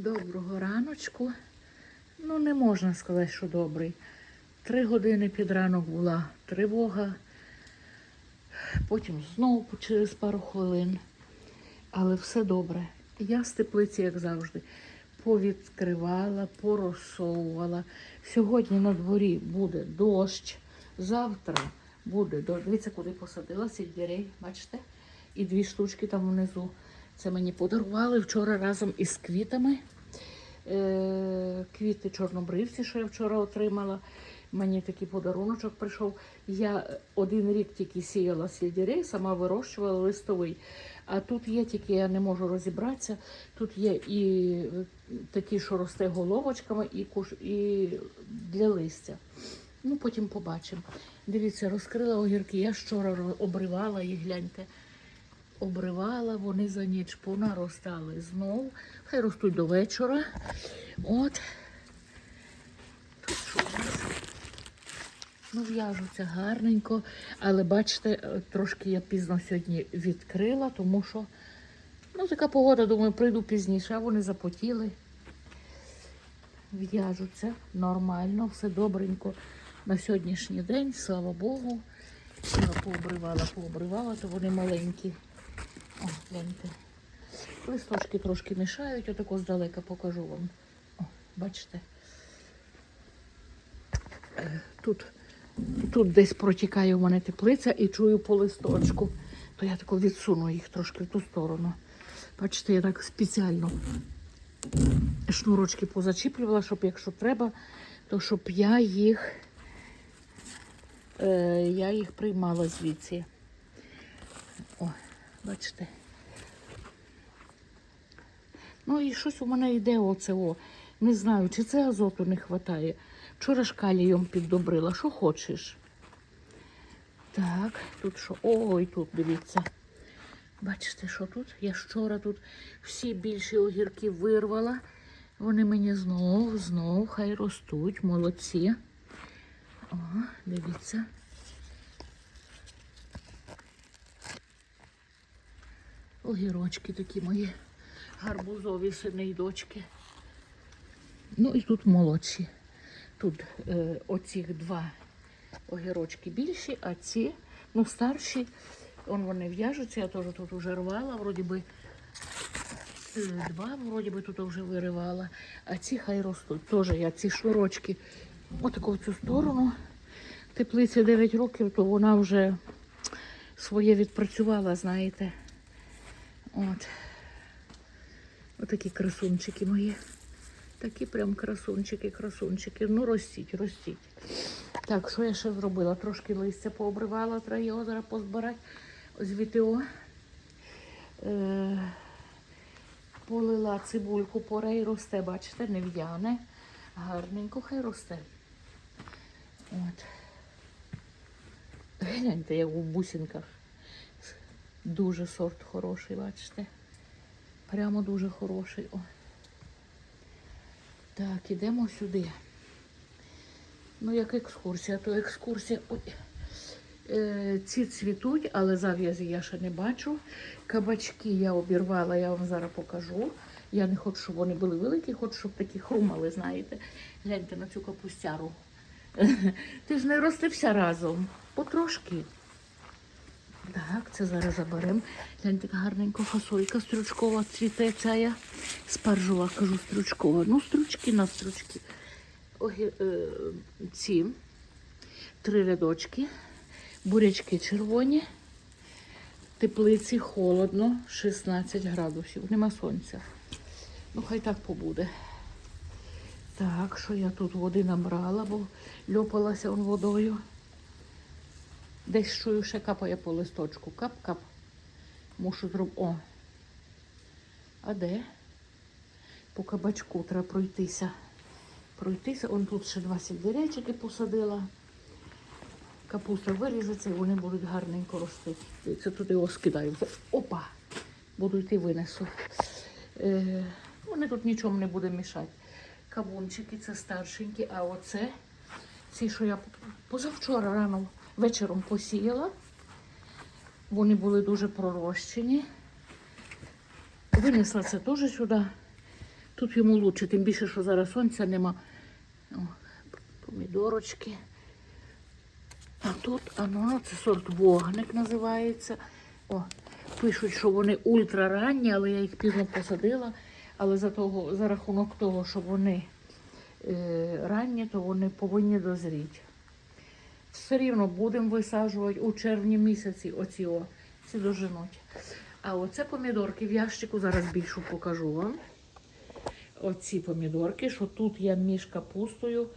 Доброго раночку. Ну, не можна сказати, що добрий. Три години під ранок була тривога, потім знову через пару хвилин. Але все добре. Я з теплиці, як завжди, повідкривала, порозсовувала. Сьогодні на дворі буде дощ, завтра буде дощ. Дивіться, куди посадила сельдерей, бачите? І дві штучки там внизу. Це мені подарували вчора разом із квітами. Е, квіти чорнобривці, що я вчора отримала. Мені такий подаруночок прийшов. Я один рік тільки сіяла сельдерей, сама вирощувала листовий. А тут є тільки, я не можу розібратися. Тут є і такі, що росте головочками, і, куш, і для листя. Ну, потім побачимо. Дивіться, розкрила огірки. Я вчора обривала їх, гляньте. Обривала, вони за ніч понаростали знов. Хай ростуть до вечора. От. Ну, в'яжуться гарненько, але бачите, трошки я пізно сьогодні відкрила, тому що ну, така погода, думаю, прийду пізніше, а вони запотіли. В'яжуться нормально, все добренько на сьогоднішній день, слава Богу. Я пообривала, пообривала, то вони маленькі. О, гляньте. Листочки трошки мішають, отако здалека покажу вам. О, бачите? Е, Тут, тут десь протікає у мене теплиця і чую по листочку. То я тако відсуну їх трошки в ту сторону. Бачите, я так спеціально шнурочки позачіплювала, щоб якщо треба, то щоб я їх, е, я їх приймала звідси. Бачите. Ну і щось у мене йде оце о. Не знаю, чи це азоту не вистачає. Вчора ж калієм піддобрила. Що хочеш? Так, тут що? Ой, тут дивіться. Бачите, що тут? Я вчора тут всі більші огірки вирвала. Вони мені знов, знов хай ростуть, молодці. О, дивіться. Огірочки такі мої гарбузові сини й дочки. Ну і тут молодші. Тут е, оцих два огірочки більші, а ці, ну, старші, он вони в'яжуться, я теж тут вже рвала, вроді би е, два, вроді би тут вже виривала, а ці хай ростуть. Теж я ці шнурочки отако в цю сторону. Теплиці 9 років, то вона вже своє відпрацювала, знаєте. От. Отакі красунчики мої. Такі прям красунчики, красунчики. Ну, ростіть, ростіть. Так, що я ще зробила? Трошки листя пообривала, треба зараз позбирати. Ось ВТО. Е, полила цибульку, порей росте, бачите, не в'яне. Гарненько, хай росте. От. Гляньте, як у бусинках. Дуже сорт хороший, бачите. Прямо дуже хороший. О. Так, ідемо сюди. Ну, як екскурсія, то екскурсія. Ой. Е, ці цвітуть, але зав'язі я ще не бачу. Кабачки я обірвала, я вам зараз покажу. Я не хочу, щоб вони були великі, хочу, щоб такі хрумали, знаєте. Гляньте на цю капустяру. Ти ж не ростився разом. Потрошки. Так, це зараз заберемо. Гляньте, яка гарненька фасолька стручкова цвіте ця. Спаржова, кажу, стручкова. Ну, стручки на стручки. Огі, е, ці три рядочки, бурячки червоні, теплиці холодно, 16 градусів. Нема сонця. Ну, хай так побуде. Так, що я тут води набрала, бо льопалася он водою. Десь чую, ще капає по листочку. Кап-кап. Мушу зробити. О. А де? По кабачку треба пройтися. Пройтися. Он тут ще два сельдерейчики посадила. Капуста виріжеться і вони будуть гарненько рости. Це туди його скидаю. Опа! Буду йти винесу. Е, вони тут нічому не буде мішати. Кавунчики це старшенькі, а оце ці, що я позавчора рано вечором посіяла. Вони були дуже пророщені. Винесла це теж сюди. Тут йому лучше, тим більше, що зараз сонця нема. Помідорочки. А тут, а ну, це сорт вогник називається. О, пишуть, що вони ультраранні, але я їх пізно посадила. Але за, того, за рахунок того, що вони е, ранні, то вони повинні дозріти. Все рівно будемо висаджувати у червні місяці оці о, ці доженуть. А оце помідорки в ящику, зараз більшу покажу вам. Оці помідорки, що тут я між капустою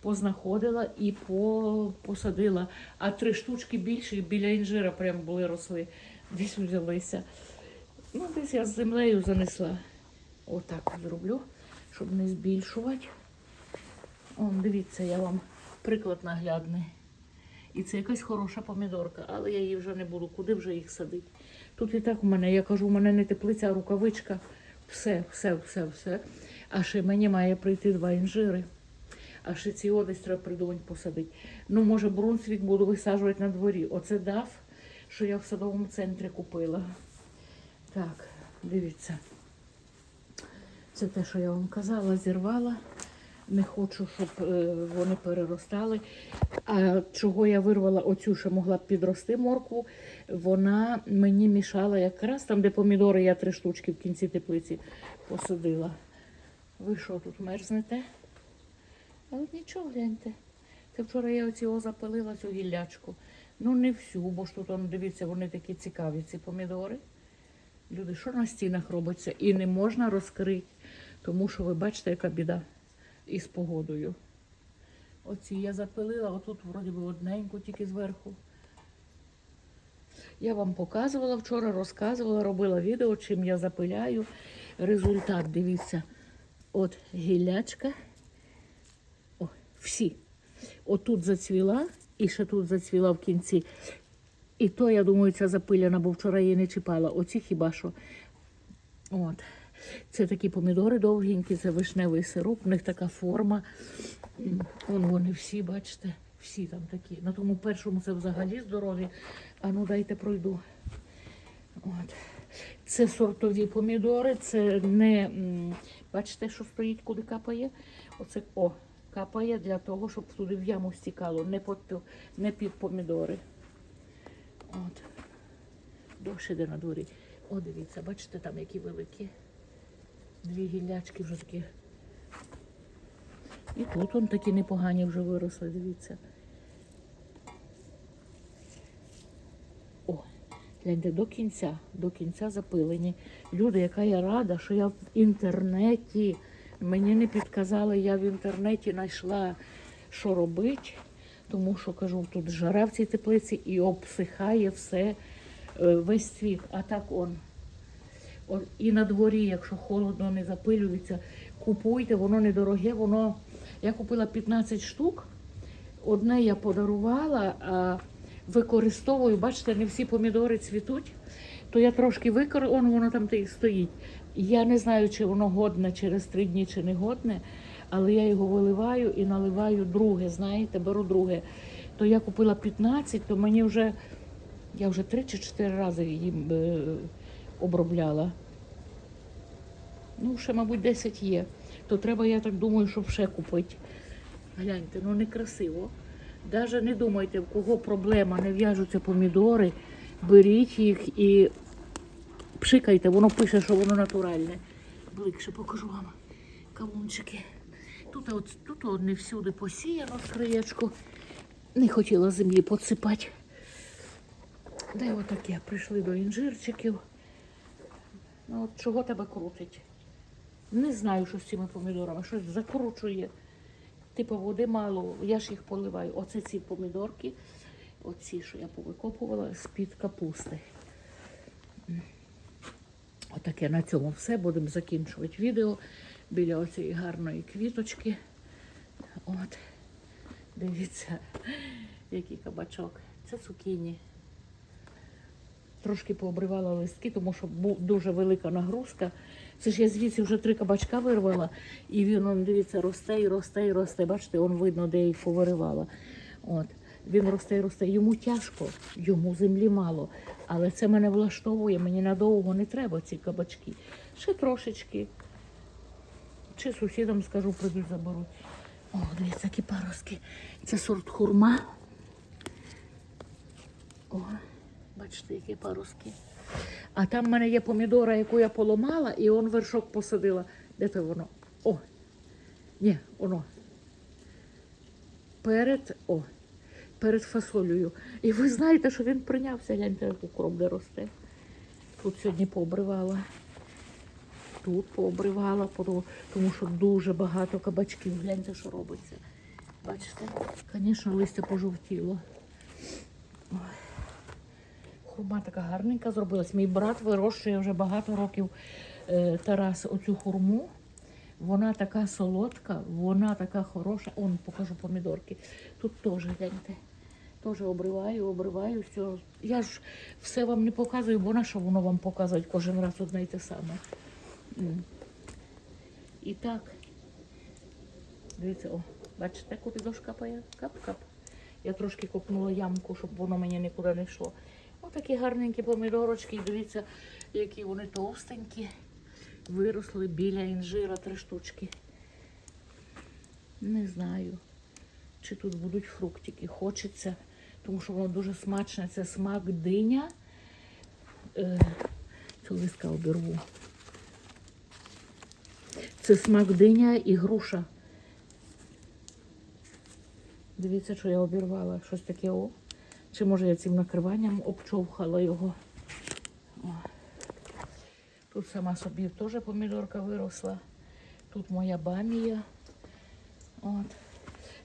познаходила і по, посадила. А три штучки більші біля інжира прям були росли. Десь взялися. Ну, десь я з землею занесла. Отак от зроблю, щоб не збільшувати. Он, дивіться, я вам приклад наглядний. І це якась хороша помідорка, але я її вже не буду. Куди вже їх садити? Тут і так у мене, я кажу, у мене не теплиця, а рукавичка. Все, все, все, все. А ще мені має прийти два інжири. А ще ці одесь треба придумати посадити. Ну, може, брунсвік буду висаджувати на дворі. Оце дав, що я в садовому центрі купила. Так, дивіться. Це те, що я вам казала, зірвала. Не хочу, щоб е, вони переростали. А чого я вирвала оцю, що могла б підрости моркву, вона мені мішала якраз там, де помідори, я три штучки в кінці теплиці посадила. Ви що тут мерзнете? А от нічого гляньте. Це вчора я оці запалила цю гіллячку. Ну не всю, бо ж тут, дивіться, вони такі цікаві, ці помідори. Люди, що на стінах робиться? І не можна розкрити, тому що ви бачите, яка біда із погодою. Оці я запилила, отут вроді би одненьку тільки зверху. Я вам показувала вчора, розказувала, робила відео, чим я запиляю. Результат, дивіться, от гіллячка. О, всі. Отут зацвіла і ще тут зацвіла в кінці. І то, я думаю, ця запиляна, бо вчора її не чіпала. Оці хіба що. От. Це такі помідори довгенькі, це вишневий сироп, в них така форма. Вон вони всі, бачите, всі там такі. На тому першому це взагалі здорові. А ну дайте пройду. От. Це сортові помідори, це не бачите, що стоїть, куди капає. Оце о, капає для того, щоб туди в яму стікало, не під, не під помідори. От. Дощ іде на дворі. О, дивіться, бачите, там які великі. Дві гіллячки вже такі. І тут он такі непогані вже виросли, дивіться. О, гляньте, до кінця, до кінця запилені. Люди, яка я рада, що я в інтернеті, мені не підказали, я в інтернеті знайшла, що робити, тому що кажу, тут жара в цій теплиці і обсихає все, е, весь цвіт. А так он. І на дворі, якщо холодно, не запилюється, купуйте, воно недороге, воно. Я купила 15 штук. Одне я подарувала, а використовую, бачите, не всі помідори цвітуть, то я трошки викор... он воно там стоїть. Я не знаю, чи воно годне через три дні, чи не годне, але я його виливаю і наливаю друге, знаєте, беру друге. То я купила 15, то мені вже, я вже 3 чи 4 рази їм е, обробляла. Ну, ще, мабуть, 10 є. То треба, я так думаю, щоб ще купити. Гляньте, ну некрасиво. Навіть не думайте, в кого проблема, не в'яжуться помідори, беріть їх і пшикайте, воно пише, що воно натуральне. Бликше покажу вам кавунчики. Тут, от, тут от не всюди посіяно з краєчку. Не хотіла землі подсипати. Де отаке? Прийшли до інжирчиків. Ну, от чого тебе крутить? Не знаю, що з цими помідорами. Щось закручує. Типу води мало, я ж їх поливаю. Оце ці помідорки, оці, що я повикопувала з-під капусти. Отаке на цьому все. Будемо закінчувати відео біля оцієї гарної квіточки. От. Дивіться, який кабачок. Це цукіні. Трошки пообривала листки, тому що дуже велика нагрузка. Це ж я звідси вже три кабачка вирвала, і він, он, дивіться, росте і росте і росте. Бачите, он видно, де я їх повиривала. От. Він росте і росте. Йому тяжко, йому землі мало. Але це мене влаштовує, мені надовго не треба ці кабачки. Ще трошечки. Чи сусідам скажу, прийдуть заберуть. О, дивіться, які паростки. Це сорт хурма. О, бачите, які паростки. А там в мене є помідора, яку я поламала, і он вершок посадила. Де то воно? О! Ні, воно. Перед, о, перед фасолею. І ви знаєте, що він прийнявся, гляньте, як укроп де росте. Тут сьогодні пообривала. Тут пообривала, тому що дуже багато кабачків. Гляньте, що робиться. Бачите? Звісно, листя пожовтіло. Хурма така гарненька зробилась. Мій брат вирощує вже багато років е, Тарас оцю хурму. Вона така солодка, вона така хороша. Он покажу помідорки. Тут теж гляньте. Теж обриваю, обриваю. Все. Я ж все вам не показую, бо на що воно вам показують кожен раз одне й те саме. І так. Дивіться, о, бачите, куди дощ капає? Кап-кап. Я трошки копнула ямку, щоб воно мені нікуди не йшло. Отакі гарненькі помідорочки, дивіться, які вони товстенькі. Виросли біля інжира три штучки. Не знаю, чи тут будуть фруктики. Хочеться, тому що воно дуже смачне. Це смак диня. Е, цю листка обірву. Це смак диня і груша. Дивіться, що я обірвала. Щось таке о. Чи може я цим накриванням обчовхала його. О. Тут сама собі теж помідорка виросла. Тут моя бамія. От.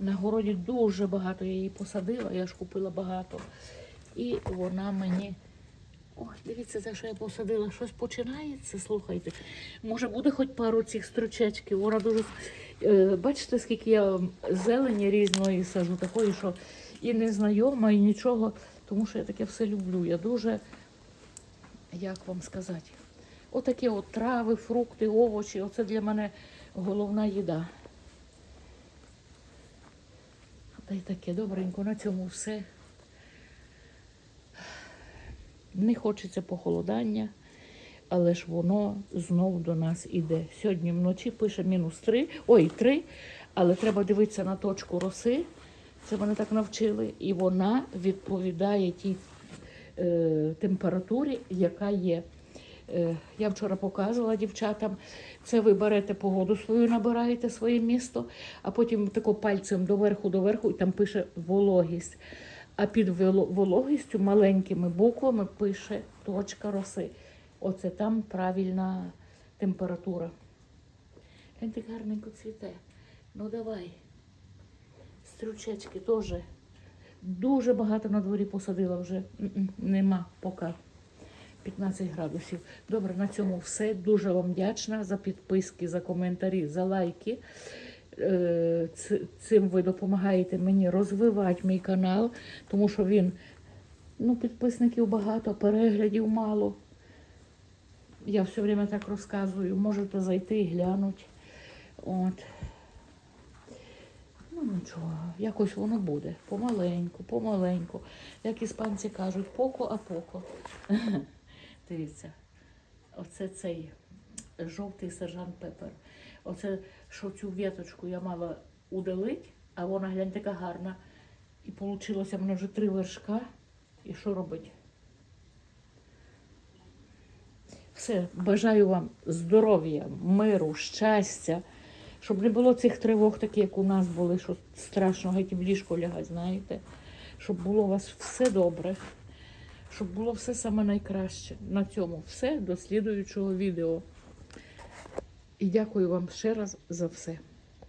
На городі дуже багато я її посадила, я ж купила багато. І вона мені. Ой, дивіться, за що я посадила. Щось починається, слухайте. Може буде хоч пару цих стручечків. Вона дуже. Е, бачите, скільки я зелені різної сажу, такої, що і незнайома, і нічого, тому що я таке все люблю. Я дуже, як вам сказати, отакі от трави, фрукти, овочі. Оце для мене головна їда. Та й таке добренько, на цьому все. Не хочеться похолодання, але ж воно знов до нас іде. Сьогодні вночі пише мінус 3, ой, 3, але треба дивитися на точку роси. Це мене так навчили. І вона відповідає тій е, температурі, яка є. Е, я вчора показувала дівчатам. Це ви берете погоду свою, набираєте своє місто, а потім тако пальцем доверху, доверху, і там пише вологість. А під вологістю маленькими буквами пише точка роси. Оце там правильна температура. Він так гарненько цвіте. Ну давай. Стручечки теж. Дуже багато на дворі посадила вже. Нема поки. 15 градусів. Добре, на цьому все. Дуже вам вдячна за підписки, за коментарі, за лайки. Е, Цим ви допомагаєте мені розвивати мій канал, тому що він, ну, підписників багато, переглядів мало. Я все время так розказую. Можете зайти і глянути. От. Ну нічого, якось воно буде. Помаленьку, помаленьку. Як іспанці кажуть, поко а поко. Дивіться, оце цей жовтий сержант Пепер. Оце, що цю віточку я мала удалити, а вона глянь така гарна. І вийшло мене вже три вершка. І що робити? Все, бажаю вам здоров'я, миру, щастя, щоб не було цих тривог, таких, як у нас були, що страшно геть в ліжко лягати, знаєте. Щоб було у вас все добре, щоб було все саме найкраще. На цьому все до слідуючого відео. І дякую вам ще раз за все.